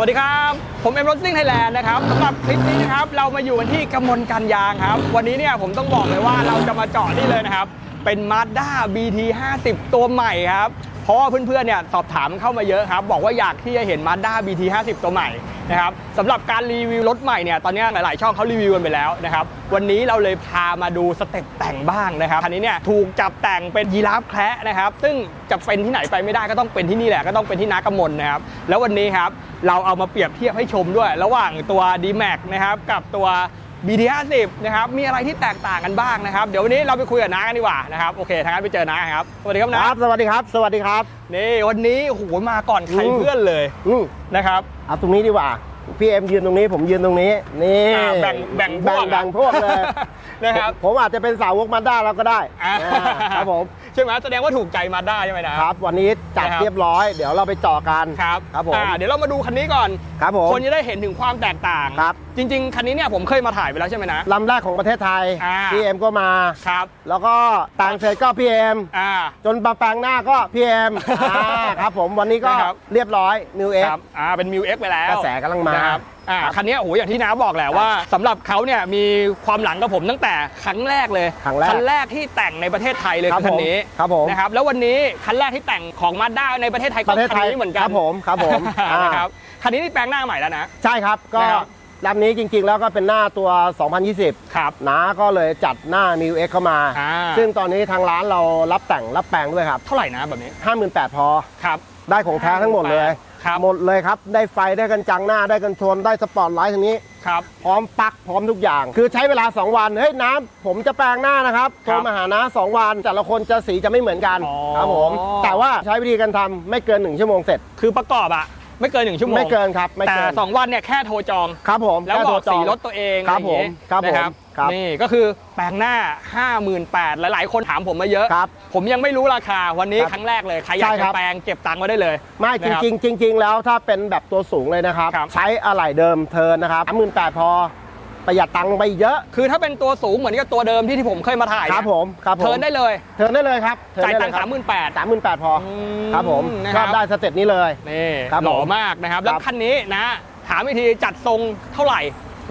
สวัสดีครับ ผมเอ็มรถซิ่งไทยแลนด์นะครับสำหรับคลิปนี้นะครับเรามาอยู่กันที่กำมลกันยางครับ วันนี้เนี่ยผมต้องบอกเลยว่าเราจะมาเจาะนี่เลยนะครับ เป็น Mazda BT 50 ตัวใหม่ครับ เพราะว่าเพื่อนๆเนี่ยสอบถามเข้ามาเยอะครับ บอกว่าอยากที่จะเห็น Mazda BT 50 ตัวใหม่นะครับสำหรับการรีวิวรถใหม่เนี่ยตอนนี้หลายๆช่องเขารีวิวกันไปแล้วนะครับวันนี้เราเลยพามาดูสเต็ปแต่งบ้างนะครับคันนี้เนี่ยถูกจับแต่งเป็นยีราฟแคระนะครับซึ่งจะเป็นที่ไหนไปไม่ได้ก็ต้องเป็นที่นี่แหละก็ต้องเป็นที่นากำมลนะครับแล้ววันนี้ครับเราเอามาเปรียบเทียบให้ชมด้วย ระหว่างตัว d m a x นะครับกับตัว BT50 นะครับ มีอะไรที่แตกต่างกันบ้างนะครับ เดี๋ยววันนี้เราไปคุยกับน้ากันดีกว่านะครับ โอเคทางนั้นไปเจอน้าครับ สวัสดีครับคน้ารับ สวัสดีครับ สวัสดีครับ นี่วันนี้โอ้โหมาก่อนใครอืมเพื่อนเลยอืมนะครับ เอาตรงนี้ดีกว่า พี่เอ็มยืนตรงนี้ผมยืนตรงนี้ นี่อ่าแบ่งแบ่งพวกแบ่งพวกเลยนะครับ ผมผมอาจจะเป็นสาวกมาด้าเราก็ได้อ่าอ่าครับผม ใช่ไหมแสดงว่าถูกใจมาได้ใช่ไหมนะ ครับ วันนี้จัดนะครับ เรียบร้อย เดี๋ยวเราไปเจาะกัน ครับครับผม อ่าเดี๋ยวเรามาดูคันนี้ก่อน ครับผม คนจะได้เห็นถึงความแตกต่าง ครับ จริง ๆ คันนี้เนี่ยผมเคยมาถ่ายไปแล้วใช่ไหมนะ ลำแรกของประเทศไทย อ่า พี่เอ็มก็มา ครับ แล้วก็ต่างเสร็จก็พี่เอ็มอ่า จนมาแปลงหน้าก็พี่เอ็มอ่าครับผมวันนี้ก็นะครับ เรียบร้อยนิวเอ็กครับอ่าเป็นมิวเอ็กไปแล้วกระแสกำลังมานะครับอ่าครับคันนี้โอ้โหอย่างที่น้าบอกแหละว่าสำหรับเขาเนี่ยมีความหลังกับผมตั้งแต่ครั้งแรกเลยครั้งแรกคันแรกที่แต่งในประเทศไทยเลยครับคือคันนี้ผมครับผม นะครับแล้ววันนี้คันแรกที่แต่งของมาด้าในประเทศไทยก็ประเทศคัไทนยนี้เหมือนกันครับผมครับผมอ่านะครับคันนี้นี่แปลงหน้าใหม่แล้วนะ ใช่ครับก็นะครับ ลำนี้จริงๆแล้วก็เป็นหน้าตัว 2020 ครับน้าก็เลยจัดหน้า m ิวเอ็กเข้ามา อ่า ซึ่งตอนนี้ทางร้านเรารับแต่งรับแปลงด้วยครับ เท่าไหร่นะแบบนี้ 58,000 พอ ครับ ได้ของแท้ทั้งหมดเลย ครับ หมดเลยครับ ได้ไฟได้กันจังหน้าได้กันชนได้สปอร์ตไลท์ทางนี้ ครับ พร้อมปลั๊กพร้อมทุกอย่าง คือใช้เวลา 2 วัน เฮ้ยน้ำผมจะแปลงหน้านะครับคโทรับรมาหาน้า2วัน แต่ละคนจะสีจะไม่เหมือนกันอ๋อ ครับผม แต่ว่าใช้วิธีการทำไม่เกิน 1 ชั่วโมงเสร็จ คือประกอบอะ ไม่เกินหนึ่งชั่วโมงไม่เกินครับไม่แต่เกินสองวันเนี่ยแค่โทรจอง ครับผมแล้วค่บโทอกจสีง รถตัวเองครับอะไอย่างงี้ผมครับนะผมครับ นี่ก็คือแปลงหน้า 58,000หลาย ๆ คนถามผมมาเยอะ ครับ ผมยังไม่รู้ราคาวันนี้ครับครั้งแรกเลยใครอยากใช่ครัจะบแปลงเก็บตังค์ไว้ได้เลยไม่จนะครับริงๆจริงๆแล้วถ้าเป็นแบบตัวสูงเลยนะครับ ครับใช้อะไหล่เดิมเทิร์นนะครับสามหมื่นแปดพอ ประหยัดตังค์ลงไปอีกเยอะ คือถ้าเป็นตัวสูงเหมือนกับตัวเดิมที่ที่ผมเคยมาถ่ายครับผมครับผมเทิร์นได้เลย เทิร์นได้เลยครับเทิร์นจ่ายได้ตัเลงยค์คสารัมหมื่นแปด สามหมื่นแปดพอครับผมนะก็ได้สเต็ปนี้เลย นี่ครับผมหล่อมากนะครับ แล้วครับ คันนี้นะถามอีกทีจัดทรงเท่าไหร่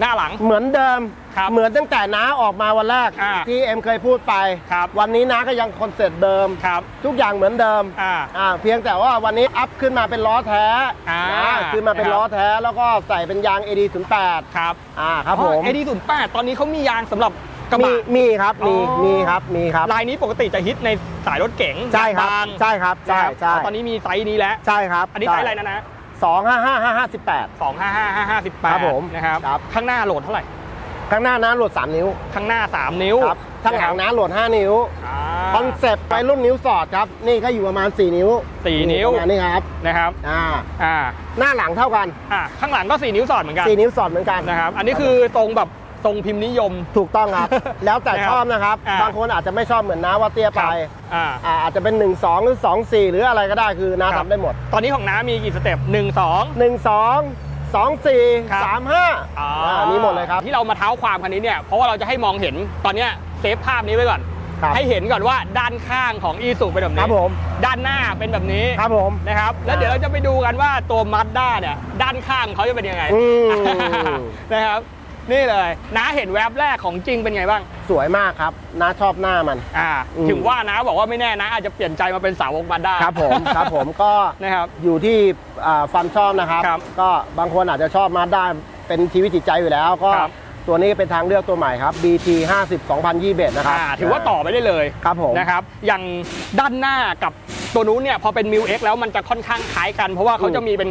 หน้าหลัง เหมือนเดิม ครับเหมือนตั้งแต่น้าออกมาวันแรก อ่าที่เอ็มเคยพูดไป ครับ วันนี้น้าก็ยังคอนเซ็ปต์เดิม ครับ ทุกอย่างเหมือนเดิมอ่า อ่าเพียงแต่ว่าวันนี้อัพขึ้นมาเป็นล้อแท้อ่านะขึ้นมาเป็นนะครับล้อแท้แล้วก็ใส่เป็นยาง AD08 ครับอ่าครับผมเอดีศูนย์แปดตอนนี้เขามียางสำหรับกระมีบะ มีครับมีอ๋อ มีครับมีครับ ลายนี้ปกติจะฮิตในสายรถเก๋งใช่ครับ ยางใช่ครับ ใช่นะครับใช่ตอนนี้มีไซส์นี้แล้ว ใช่ครับอันนี้ไซส์อะไรนะนะ สองห้าห้าห้าห้าสิบแปดสองห้าห้าห้าห้าสิบแปดครับผมนะครับครับ ข้างหน้าโหลดเท่าไหร่ ข้างหน้าน้าโหลด 3 นิ้วข้างหน้า 3 นิ้วครับข้างหลังนะน้าโหลด 5 นิ้ว อ่า คอนเซ็ปต์ไปรุ่นนิ้วสอดครับ นี่ก็อยู่ประมาณ 4 นิ้วสี่นิ้ว ประมาณนี้ครับ นะครับอ่า อ่าหน้าหลังเท่ากัน อ่าข้างหลังก็ 4 นิ้วสอดเหมือนกัน4นิ้วสอดเหมือนกันนะครับอันนี้คือทรงแบบ ทรงพิมพ์นิยม ถูกต้องครับ แล้วแต่นะครับชอบนะครับ อ่าบางคนอาจจะไม่ชอบเหมือนน้าว่าเตี้ยไปอ่า อ่าอาจจะเป็น 1 2 หรือ 2 4 หรืออะไรก็ได้คือน้าครับทำได้หมด ตอนนี้ของน้ามีกี่สเต็ปหนึ่งสอง 1 2 2 4 ครับ 3 5อันนี้หมดเลยครับ ที่เรามาเท้าความคันนี้เนี่ยเพราะว่าเราจะให้มองเห็นตอนเนี้ยเซฟภาพนี้ไว้ก่อน ครับให้เห็นก่อนว่าด้านข้างของอีสุเป็นแบบคนี้รับผม ด้านหน้าเป็นแบบนี้ครับผม นะครับ แล้วเดี๋ยวเราจะไปดูกันว่าตัวมัดด้าเนี่ยด้านข้างเขาจะเป็นยังไงอืม นะครับ นี่เลยน้าเห็นแวบแรกของจริงเป็นไงบ้าง สวยมากครับน้าชอบหน้ามัน อ่า อืม ถึงว่าน้าบอกว่าไม่แน่นะอาจจะเปลี่ยนใจมาเป็นสาวกมัดด้า ครับผม ครับผมก็นะครับอยู่ที่อ่าฟันชอบนะครับ ครับก็บางคนอาจจะชอบมาด้าเป็นชีวิตจิตใจอยู่แล้ว ก็ครับ ตัวนี้เป็นทางเลือกตัวใหม่ครับ BT 50 2021นะครับอ่าถือว่าต่อไปได้เลยครับผม นะครับ อย่างด้านหน้ากับตัวนู้นเนี่ยพอเป็นมิวเอ็กแล้วมันจะค่อนข้างคล้ายกัน เพราะว่าเขาจะมีเป็น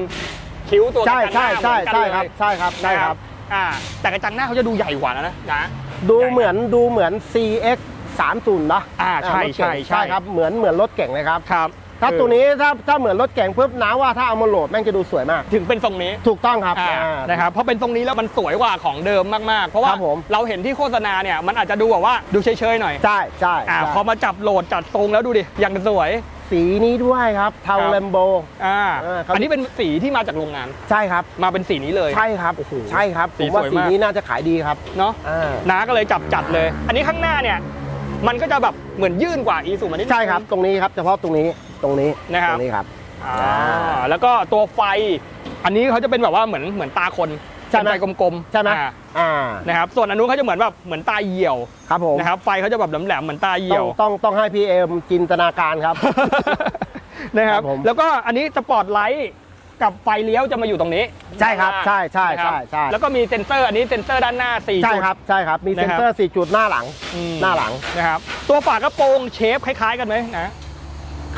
คิ้วตัวกใช่ระจังหใช่น้าเหใช่มือนกันใช่เลย ครับใช่ครับใช่ครับ อ่าแต่กระจังหน้าเขาจะดูใหญ่กว่านะนะดูเหมือนดูเหมือน CX 30นะอ่าใช่รถเก๋งใช่ใช่ใช่ครับเหมือนเหมือนรถเก่งเลยครับครับถ้าตัวนี้ถ้าถ้าเหมือนรถเก่งปุ๊บน้าว่าถ้าเอามาโหลดแม่งจะดูสวยมาก ถึงเป็นทรงนี้ถูกต้องครับอ่าอ่านะครับเพราะเป็นตรงนี้แล้วมันสวยกว่าของเดิมมากๆ เพราะว่าครับผมเราเห็นที่โฆษณาเนี่ยมันอาจจะดูแบบว่าดูเฉยๆหน่อยใช่ใช่อ่าใช่พอมาจับโหลดจัดทรงแล้วดูดิอย่างสวย สีนี้ด้วยครับเทาครับเลมโบ อ่าเออครับ อันนี้เป็นสีที่มาจากโรงงาน ใช่ครับ มาเป็นสีนี้เลย ใช่ครับโอ้โหใช่ครับสีผมว่าสวยสีมาก นี้น่าจะขายดีครับเนาะอ่าน้าก็เลยจับจัดเลย อันนี้ข้างหน้าเนี่ย มันก็จะแบบเหมือนยื่นกว่าอีซูมันนิดนึง ใช่ครับ ตรงนี้ครับเฉพาะตรงนี้ตรงนี้นะครับ ตรงนี้ครับ อ่าแล้วก็ตัวไฟ อันนี้เขาจะเป็นแบบว่าเหมือนเหมือนตาคน ใช่ไหม เป็นไฟกลมๆใช่ไหมอ่าอ่านะครับส่วนอันนู้นเขาจะเหมือนแบบเหมือนตาเหี่ยวครับผมนะครับไฟเขาจะแบบแหลมๆเหมือนตาเหี่ต้ยอวงต้องต้องให้พี่เอ็มจินตนาการครับ นะครับครับผม แล้วก็อันนี้สปอตไลท์กับไฟเลี้ยวจะมาอยู่ตรงนี้ใช่ครับ ด้านล่างใช่ใช่นะครับใช่ใช่แล้วก็มีเซ็นเซอร์อันนี้เซ็นเซอร์ด้านหน้า4ใช่จุด ครับใช่ครับมีนะเซ็นครับเซอร์4จุดหน้าหลังอืม หน้าหลัง นะครับตัวฝากระโปรงเชฟคล้ายๆกันไหมนะ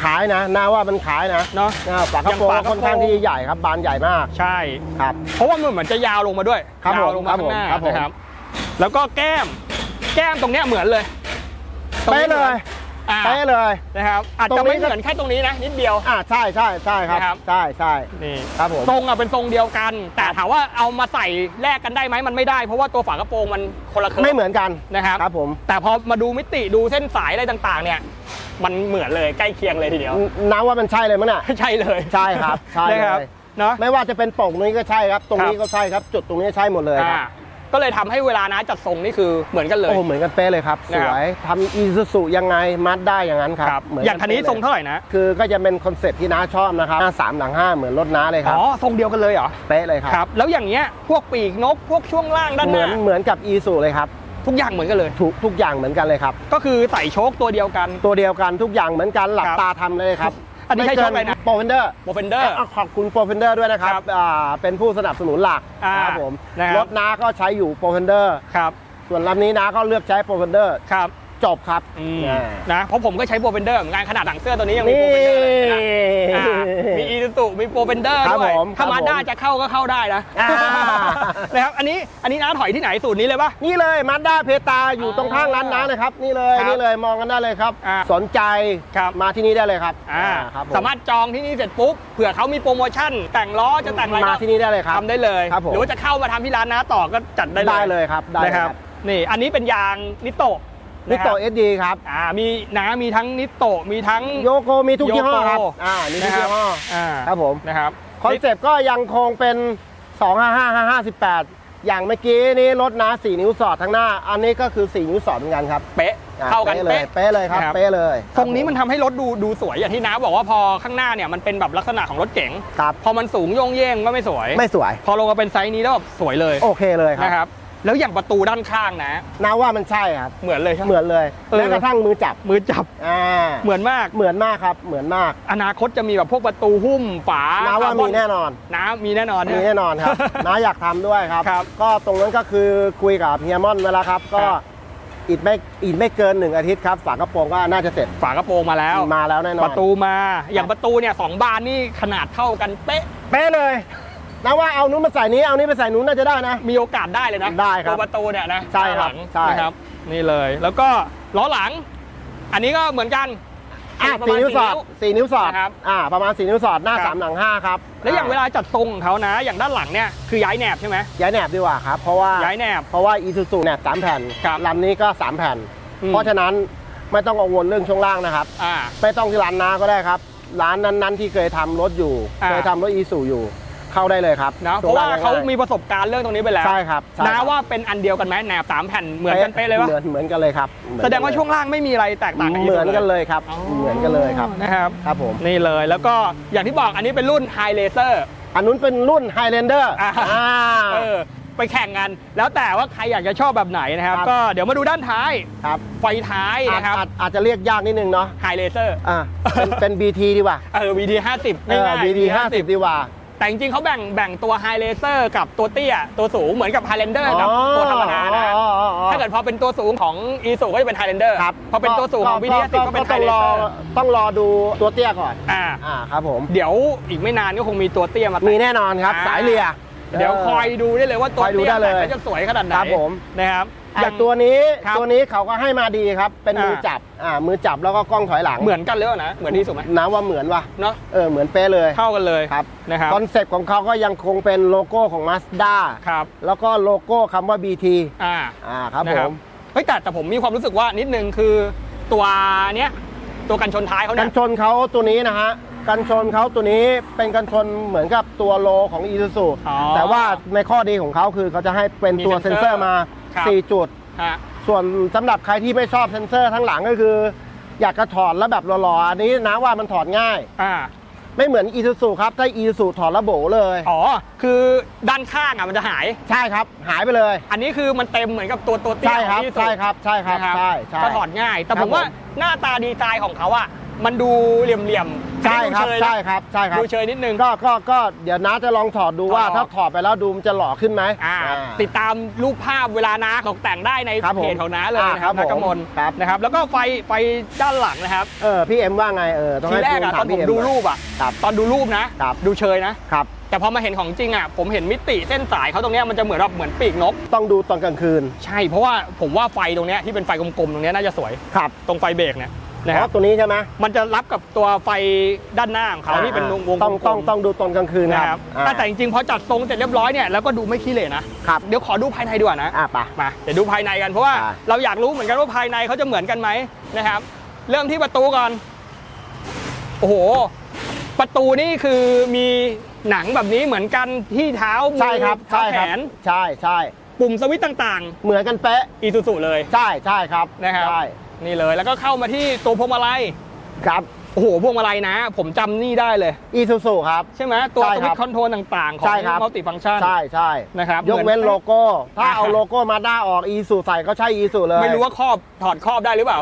ขายนะน่าว่ามันขายนะเนาะอ่าฝากระโปรงอย่างฝากระโปรงค่อนข้างที่ใหญ่ครับบานใหญ่มากใช่ครับ เพราะว่ามันเหมือนจะยาวลงมาด้วยครับยาวผมลงมาข้างหน้าครับผมนะครับแล้วก็แก้ม แก้มตรงเนี้ยเหมือนเลยตรงเป๊ะนี้เลย อ่า เป๊ะเลย นะครับอาจตรจะงนี้ไม่เหมือนแค่ตรงนี้นะนิดเดียว อ่าใช่ใช่ใช่ครับ นะครับ ใช่ใช่นี่ครับผม ทรงอะเป็นทรงเดียวกัน แต่ถามว่าเอามาใส่แลกกันได้ไหมมันไม่ได้เพราะว่าตัวฝากระโปรงมันคนละเครื่องไม่เหมือนกันนะครับ ครับผมแต่พอมาดูมิติดูเส้นสายอะไรต่างๆ เนี่ย มันเหมือนเลยใกล้เคียงเลยทีเดียว น้าว่ามันใช่เลยมั้งน่ะ ใช่เลยใช่ครับใช่นะครับเลยเนาะ ไม่ว่าจะเป็นโป่งนี้ก็ใช่ครับ ตรงนี้ครับก็ใช่ครับ จุดตรงนี้ใช่หมดเลยครับอ่า ก็เลยทำให้เวลานะจัดทรงนี่คือเหมือนกันเลยโอ้เหมือนกันเป๊ะเลยครับสนะครับวยทำอีซูซูยังไงมัดได้อย่างนั้นครับครับเหมือนอย่างคันนี้ป๊ะลทรงเท่าไหร่นะคือก็จะเป็นคอนเซ็ปต์ที่น้าชอบนะครับหน้าสามหลังห้าเหมือนรถน้าเลยครับอ๋อทรงเดียวกันเลยเหรอเป๊ะเลยครับครับแล้วอย่างเงี้ยพวกปีกนกพวกช่วงล่างด้านเหหมือน้านเหมือนกับอีซูเลยครับทุกอย่างเหมือนกันเลยทุกทุกอย่างเหมือนกันเลยครับ ก็คือใส่โชคตัวเดียวกัน ตัวเดียวกันทุกอย่างเหมือนกันหลับครับตาทำเลยครับ อันนี้ใช้โชคอะไรนะโปรเฟนเดอร์โปรเฟนเดอร์ขอบคุณโปรเฟนเดอร์ด้วยนะครับครับอ่า เป็นผู้สนับสนุนหลักอ่าครับผมนะครับรถน้าก็ใช้อยู่โปรเฟนเดอร์ ครับ ส่วนลำนี้น้าก็เลือกใช้โปรเฟนเดอร์ ครับ จบครับอืมอ่านะ เพราะผมก็ใช้โปรเฟนเดอร์เหมือนกันขนาดหลังเสื้อตัวนี้ยังมีนี่โปรเฟนเดอร์เลยนะอ่ามี อีซูมีโปรเฟนเดอร์ครับด้วยผมถ้าครับมาด้าผมจะเข้าก็เข้าได้นะอ่า นะครับอันนี้อันนี้น้าถอยที่ไหนสูตรนี้เลยปะ นี่เลยมาด้าเพตาอยู่ตรงข้างร้านน้านะครับ นี่เลยครับนี่เลยมองกันได้เลยครับ อ่าสนใจครับ มาที่นี่ได้เลยครับอ่าครับผสามารถจองที่นี่เสร็จปุ๊บเผื่อเขามีโปรโมชั่น แต่งล้อจะแต่งอะไรมาก็ที่นี่ได้เลยครับ ทำได้เลย ครับผม หรือว่าจะเข้ามาทำที่ร้านน้าต่อก็จัดได้เลย ได้เลยครับได้เลยนะครับ นี่อันนี้เป็นยางนิโตะ นิโตะเอครับสดีครับอ่ามีน้ามีทั้งนิโตะมีทั้งโยโกมีทุกยี่ห้อครับโยโกอ่ามีทุกยี่ห้ออ่าครับผมนะครับคอนเซปต์ก็ยังคงเป็น 255 558 อย่างเมื่อกี้นี้รถนะ4 นิ้วสอดทั้งหน้า อันนี้ก็คือ 4 นิ้วสอดเหมือนกันครับ เป๊ะอ่เข้ากันเลยเป๊ะเป๊ะเลยครับนะครับเป๊ะเลยตรงนี้มันคทำให้รถดูดูสวยอย่างที่น้าบอกว่าพอข้างหน้าเนี่ยมันเป็นแบบลักษณะของรถเก๋งรับพอมันสูงโยงเย่งก็ไม่สวย ไม่สวย พอลงมาเป็นไซส์นี้แล้วแบบสวยเลยโอเคเลยครับนะครับ แล้วอย่างประตูด้านข้างนะ นาว่ามันใช่ครับ เหมือนเลยใช่ไหม เหมือนเลยเออ แม้กระทั่งมือจับมือจับอ่าเหมือนมาก เหมือนมากครับ เหมือนมากอนาคตจะมีแบบพวกประตูหุ้มฝานาว่าคร์บมีแน่นอนน้ามีแน่นอน มีใช่ไหแน่นอนครับ น้าอยากทำด้วยครับ ครับก็ตรงนั้นก็คือคุยกับเฮียมอนไว้แล้วครับ ก็ครับ อีกไม่อีกไม่เกินหนึ่งอาทิตย์ครับฝากระโปรงก็น่าจะเสร็จฝากระโปรงมาแล้ว มาแล้วแน่นอนประตูมา อย่างประตูเนี่ยสองบานนี่ขนาดเท่ากันเป๊ะ เป๊ะเลย นะว่าเอานู้นมาใส่นี้เอานี้ไปใส่นู้นน่าจะได้นะ มีโอกาสได้เลยนะได้ครับตัวประตูเนี่ยนะใช่ครับหลังใช่นะครับ นี่เลยแล้วก็ล้อหลัง อันนี้ก็เหมือนกันอะประสี่มาณนิ้วสอดสี่นิ้วสอดนะครับอ่าประมาณสี่นิ้วสอดหน้าครับสามหลังห้าครับแล้วอย่างเวลาจัดทรงของเขานะ อย่างด้านหลังเนี่ยคือย้ายแหนบใช่ไหมย้ายแหนบดีกว่าครับเพราะว่าย้ายแหนบเพราะว่าอีซูซูแหนบสามแผ่นครับลำนี้ก็สามแผ่นอืมเพราะฉะนั้นไม่ต้องกังวลเรื่องช่วงล่างนะครับอ่าไม่ต้องที่ร้านนาก็ได้ครับ ร้านนั้นๆที่เคยทำรถอยู่อ่าเคยทำรถอีซูอยู่ เข้าได้เลยครับนะเพช่งราะว่าล่งเขาง่ยๆมีประสบการณ์เรื่องตรงนี้ไปแล้วใช่ครับใช่นะครับว่าเป็นอันเดียวกันไหมแหนบสามแผ่นเหมือนกันเป๊ะเลยวะเหมือนเหมือนกันเลยครับเหมือนแสดงว่าช่วงล่างไม่มีอะไรแตกต่างกันเหมือนกันเลยครับอ๋อเหมือนกันเลยครับนะครับครับผมนี่เลยแล้วก็อย่างที่บอกอันนี้เป็นรุ่น High Laser อันนู้นเป็นรุ่น Highlander อ่าอ่าเออไปแข่งกันแล้วแต่ว่าใครอยากจะชอบแบบไหนนะครับครับก็เดี๋ยวมาดูด้านท้ายครับไฟท้ายอาจนะครับอาจอาจจะเรียกยากนิดนึงเนาะ High Laser อ่าเป็นเป็น BT ดีกว่าเออ VD 50เออง่ายๆ BT 50 ดีกว่า แต่จริงๆเขาแบ่งแบ่งตัว High Laser กับตัวเตี้ยตัวสูงเหมือนกับ Highlander กับตัวธรรมดานะอ๋ออ๋ออ๋อถ้าเกิดพอเป็นตัวสูงของ e s u ก็จะเป็น Highlander ครับพอเป็นตัวสูงของ VD 50ก็เป็นต้อ High งรอ Laser ต้องรอดูตัวเตี้ยก่อนอ่าอ่าครับผม เดี๋ยวอีกไม่นานก็คงมีตัวเตี้ยมามีแต่งแน่นอนครับอ่าสายเลียเดี๋ยวคอยดูได้เลยว่าตัวคอยดูเตี้ยได้เลยแต่งแล้วจะสวยขนาดไหนครับผมนะครับ อย่างตัวนี้ครับ ตัวนี้เขาก็ให้มาดีครับ เป็นมืออ่าจับอ่ามือจับแล้วก็กล้องถอยหลังเหมือนกันเลยนะ เหมือนที่สุดไหมน้ำว่าเหมือนว่ะเนาะเออเหมือนเป๊ะเลยเข้ากันเลยครับนะครับคอนเซ็ปต์ของเขาก็ยังคงเป็นโลโก้ของ Mazda ครับแล้วก็โลโก้คำว่า BT อ่า อ่าครับนะผมเฮ้ยแต่แต่ผมมีความรู้สึกว่านิดนึงคือตัวเนี้ยตัวกันชนท้ายเขากัเนี่นยชนเขาตัวนี้นะฮะกันชนเขาตัวนี้เป็นกันชนเหมือนกับตัวโลของ i s u z u อ๋อ แต่ว่าในข้อดีของเขาคือเขาจะให้เป็นมีตัวเซ็เซ็นนเซเซออร์ร์มา ครับ 4 จุด ฮะ ส่วนสำหรับใครที่ไม่ชอบเซ็นเซอร์ทั้งหลังก็คือ อยากจะถอดแล้วแบบหล่อๆอันนี้นะว่ามันถอดง่าย อ่า ไม่เหมือนอีซูซูครับถ้าอีซูซูถอดระโบเลย อ๋อ คือด้านข้างอะมันจะหาย ใช่ครับ หายไปเลย อันนี้คือมันเต็มเหมือนกับตัวตัวเตี้ยใช่ครับของ Isuzu ใช่ครับ ใช่ครับ นะครับใช่ใช่ ก็ถอดง่าย แต่คผรับมว่าผม หน้าตาดีไซน์ของเขาอะ มันดูเหลี่ยมๆใช่ครับดูเชยนะใช่ครับใช่ครับ ดูเชยนิดนึง ก็ก็ก็เดี๋ยวน้าจะลองถอดดูว่า ถอด ถ้าถอดไปแล้วดูมันจะหล่อขึ้นไหมอ่าอ่า ติดตามรูปภาพเวลาน้าตกแต่งได้ในครับผมเพจของน้าเลยนะอ่าครับครับนักกมลผมครับ นะครับ แล้วก็ไฟไฟด้านหลังนะครับ เออพี่เอ็มว่าไงเออต้องทีให้แรกอะถาตอนผมพี่เมดูหน่ยรูปอะครับ ตอนดูรูปนะ ครับ ดูเชยนะ ครับ แต่พอมาเห็นของจริงอะผมเห็นมิติเส้นสายเขาตรงเนี้ยมันจะเหมือนแบบเหมือนปีกนก ต้องดูตอนกลางคืนใช่เพราะว่าผมว่าไฟตรงเนี้ยที่เป็นไฟกลมๆตรงเนี้ยน่าจะสวย ครับ ตรงไฟเบรกเนี่ย นะเพครับราะตัวนี้ใช่ไหมมันจะรับกับตัวไฟด้านหน้าของเขาที่เป็นวงวงต้องกลต้องมต้องดูตอนกลางคืนๆนะนะคครัรับบอ่าแต่จริงๆพอจัดทรงเสร็จเรียบร้อยเนี่ยแล้วก็ดูไม่ขี้เหร่นะครับเดี๋ยวขอดูภายในดีกว่านะ อะไปะมาเดี๋ยวดูภายในกันเพราะว่าอ่า เราอยากรู้เหมือนกันว่าภายในเขาจะเหมือนกันไหมนะครับ เริ่มที่ประตูก่อน โอ้โห ประตูนี่คือมีหนังแบบนี้เหมือนกันที่เท้ามือใช่ครับเท้าใช่แขครับนใช่ใช่ปุ่มสวิตช์ต่างเหมือนกันเป๊ะๆอีซูซูเลย ใช่ใช่ครับนะครับ ใช่ นี่เลยแล้วก็เข้ามาที่ตัวพวงมาลัยครับโอ้โหพวงมาลัยนะ ผมจำนี่ได้เลย อีซูซูครับ ใช่ไหมตัวใช่สครัวิตบช์คอนโทรลต่างๆ ของใช่ครับ มัลติฟังก์ชัน ใช่ใช่นะครับยกเว้นหมือโลโก้ ถ้าอ่า เอาโลโก้มาด้าออกอีซูใส่ก็ใช่อีซูเลย ไม่รู้ว่าครอบถอดครอบได้หรือเปล่า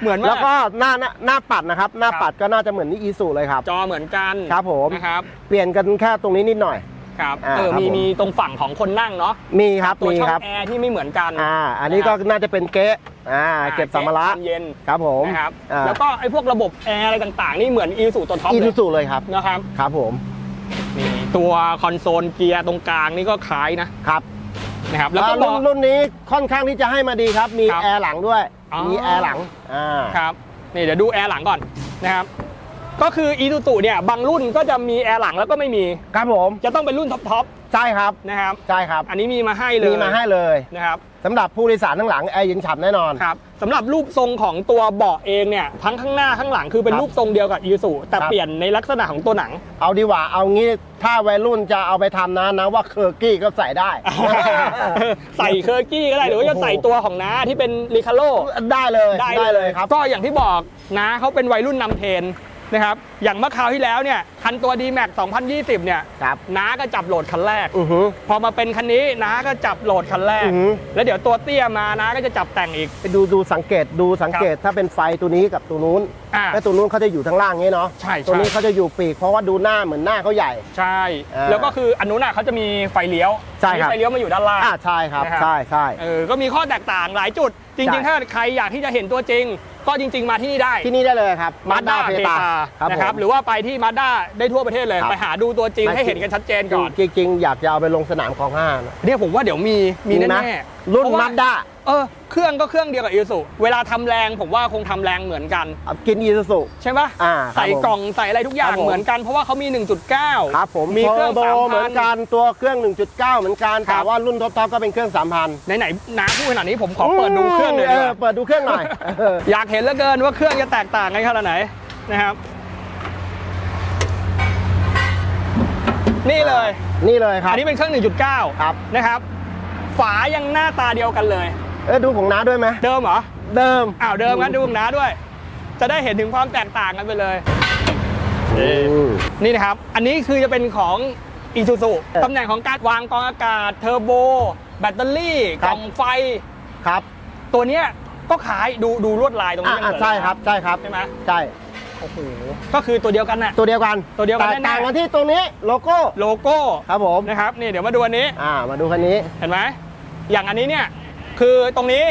เหมือนแล้วมากก็หน้าหน้าหน้าปัดนะครับ หน้าครับ ปัดก็น่าจะเหมือนนี่อีซูเลยครับ จอเหมือนกันครับผม นะครับเปลี่ยนกันแค่ตรงนี้นิดหน่อย ครับอ่าเออครับมีผม มีตรงฝั่งของคนนั่งเนาะมีครับตัวมีช่อครับงแอร์ที่ไม่เหมือนกัน อ่า อันนี้ก็นะครับน่าจะเป็นเก๊ะ อ่าเก็บสัมภาระเย็นครับผมนะครับอ่าแล้วก็ไอ้พวกระบบแอร์อะไรต่างๆ นี่เหมือนอีซูตัวท็อปอีเลซูยซูเลยครับนะครับครับผมนี่ตัวคอนโซลเกียร์ตรงกลางนี่ก็คล้ายนะครับนะครับแล้วก็อ่าบรุ่อนกรุ่นนี้ค่อนข้างที่จะให้มาดีครับ มีครับแอร์หลังด้วยอ๋อมีแอร์หลังอ่าครับนี่เดี๋ยวดูแอร์หลังก่อนนะครับก็คืออีซูซูเนี่ยบางรุ่นก็จะมีแอร์หลังแล้วก็ไม่มีครับผมจะต้องเป็นรุ่นท็อปใช่ครับๆนะครับใช่ครับ อันนี้มีมาให้เลยมีมาให้เลยนะครับ สำหรับผู้โดยสารทั้งหลังแอร์เย็นฉ่ำแน่นอน ครับสำหรับรูปทรงของตัวเบาะเองเนี่ยทั้งข้างหน้าข้างหลังคือเป็นครับรูปทรงเดียวกับอีซูแต่ครับ เปลี่ยนในลักษณะของตัวหนัง เอาดีกว่าเอางี้ถ้าวัยรุ่นจะเอาไปทำนะนะว่าเคอร์กี้ก็ใส่ได้ ใส่เคอร์กี้ก็ได้หรือว่าจะโอ้โหใส่ตัวของน้าที่เป็นริคาโลได้เลยได้เลยครับ ก็อย่างที่บอกน้าเขาเป็นวัยรุ่นนำเทรนด์ นะครับ อย่างเมื่อคราวที่แล้วเนี่ยคันตัว d m a x 2020 เนี่ยครับน้าก็จับโหลดคันแรก อือหือพอมาเป็นคันนี้น้าก็จับโหลดคันแรก อือหือ แล้วเดี๋ยวตัวเตี้ยมาน้าก็จะจับแต่งอีก ไปดูดูสังเกตดูสังเกตถ้าเป็นไฟตัวนี้กับตัวนู้นอ่าแล้วตัวนู้นเขาจะอยู่ทั้งล่างงี้เนาะใช่ใช่ ตัวนี้เขาจะอยู่ปีกเพราะว่าดูหน้าเหมือนหน้าเขาใหญ่ ใช่ อ่าแล้วก็คืออันนู้นน่ะเขาจะมีไฟเลี้ยวใช่ครับ อันนี้ไฟเลี้ยวมาอยู่ด้านล่าง อ่าใช่ครับ นะครับ ใช่ใช่ เออก็มีข้อแตกต่างหลายจุดจริงใช่ๆถ้าใครอยากที่จะเห็นตัวจริง ก็จริง ๆ มาที่นี่ได้ที่นี่ได้เลยครับมาด้า Mazda เพ Peta ตาครับนะครับผมหรือว่าไปที่มาด้าได้ทั่วประเทศเลยครับไปหาดูตัวจริงไม่ให้เห็นกันชัดเจนก่อน จริงจริงๆอยากจะเอาไปลงสนามของห้านะเนี่ยผมว่าเดี๋ยวมีมีมีไหมแน่ๆ รุ่นเพะว่มาด้าเออเครื่องก็เครื่องเดียวกับอีซูเวลาทำแรงผมว่าคงทำแรงเหมือนกัน กินอีซูซู ใช่ปะอ่าครับใส่กล่องใส่อะไรทุกอย่าคงรับผม เหมือนกันเพราะว่าเขามี 1.9ครับผมมีเครื่องโบสามเหมืพัอนนกันตัวเครื่อง 1.9 เหมือนกันครัแต่บว่ารุ่นท็อปๆก็เป็นเครื่อง3,000ไหนๆน้าพูดขนาดนี้ผมขอเปิดดูเครื่องเลยเอดีกอว่า เปิดดูเครื่องหน่อยเอออยากเห็นเหลือเกินว่าเครื่องจะแตกต่างกันขนาดไหนนะครับ นี่เลย นี่เลยครับ อันนี้เป็นเครื่อง 1.9 ครับ นะครับ ฝายังหน้าตาเดียวกันเลย เออดูของน้าด้วยไหมเดิมเหรอ เดิมอ้าวเดิมงั้นดูของน้าด้วย จะได้เห็นถึงความแตกต่างกันไปเลย อืม นี่นะครับ อันนี้คือจะเป็นของอีซูซูเออตำแหน่งของการวางกรองอากาศ เทอร์โบ แบตเตอรี่ คกรับ ล่องไฟ ครับตัวเนี้ยก็ขายดูดูลวดลายตรงอ่านี้อ่าใช่ครับใช่ครับ ใช่ไหม ใช่ โอ้โหก็คือตัวเดียวกันน่ะ ตัวเดียวกันตัวเดียวกันแต่แน่ๆ ต่างกันที่ตัวนี้โลโก้โลโก้ครับผมนะครับนี่เดี๋ยวมาดูอันนี้อ่ามาดูคันนี้เห็นไหมอย่างอันนี้เนี่ยคือตรงนี้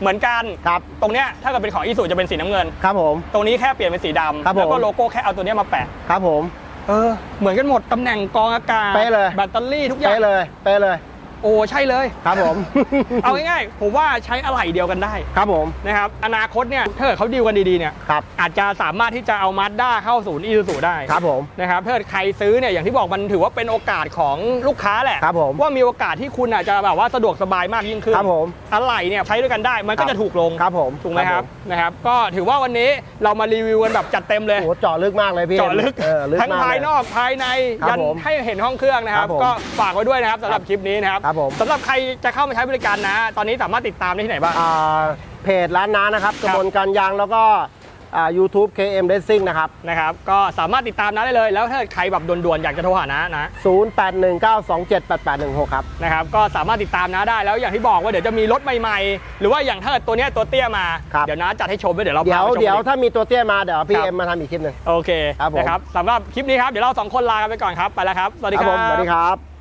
เหมือนกันครับตรงเนี้ยถ้าเกิดเป็นของอีซูจะเป็นสีน้ำเงิน ครับผม ตรงนี้แค่เปลี่ยนเป็นสีดำครับผม แล้วก็โลโก้แค่เอาตัวเนี้ยมาแปะครับผม เออเหมือนกันหมดตำแหน่งกรองอากาศเป๊ะเลย แบตเตอรี่ทุกอย่าง เป๊ะเลยเป๊ะเลย โอ้ใช่เลย ครับผม เอาง่ายๆผมว่าใช้อะไหล่เดียวกันได้ครับผมนะครับอนาคตเนี่ยถ้าเกิดเขาดีลกันดีๆเนี่ยครับ อาจจะสามารถที่จะเอามาด้าเข้าศูนย์อีซูซูได้ครับผม นะครับถ้าเกิดใครซื้อเนี่ยอย่างที่บอกมันถือว่าเป็นโอกาสของลูกค้าแหละครับผมว่ามีโอกาสที่คุณอาจจะแบบว่าสะดวกสบายมากยิ่งขึ้นครับผมอะไรเนี่ยใช้ด้วยกันได้มันก็ครับ จะถูกลงครับผมถูกไหมครับผมนะครับ ก็ถือว่าวันนี้เรามารีวิวกันแบบจัดเต็มเลย โอ้โหเจาะลึกมากเลยพี่เจาะลึกเออลึกทั้งมากภายเลยนอกภายในครับยันผมให้เห็นห้องเครื่องนะครับ ครับผมก็ฝากไว้ด้วยนะครับสำหรับคลิปนี้นะครับครับผมสำหรับใครจะเข้ามาใช้บริการนะ ตอนนี้สามารถติดตามได้ที่ไหนบ้าง อ่าเพจร้านน้านะครับคกรับระบวนการยางแล้วก็อ่า YouTube KM Racing นะครับ นะครับ ก็สามารถติดตามน้าได้เลย แล้วถ้าใครแบบด่วนๆ อยากจะโทรหาน้านะ 0819278816 ครับ นะครับ ก็สามารถติดตามน้าได้ แล้วอย่างที่บอกว่าเดี๋ยวจะมีรถใหม่ๆ หรือว่าอย่างถ้าเกิดตัวเนี้ยตัวเตี้ยมา ครับ เดี๋ยวน้าจัดให้ชมไว้เดี๋ยวเราเดี๋ยวพาไปชมเดี๋ยวกันถ้ามีตัวเตี้ยมาเดี๋ยวพี่ครับ เอ็มมาทำอีกคลิปหนึ่ง โอเค ครับผม นะครับสำหรับคลิปนี้ครับ เดี๋ยวเราสองคนลากันไปก่อนครับ ไปแล้วครับ สวัสดีคครัรัผมสวัสดีบครับ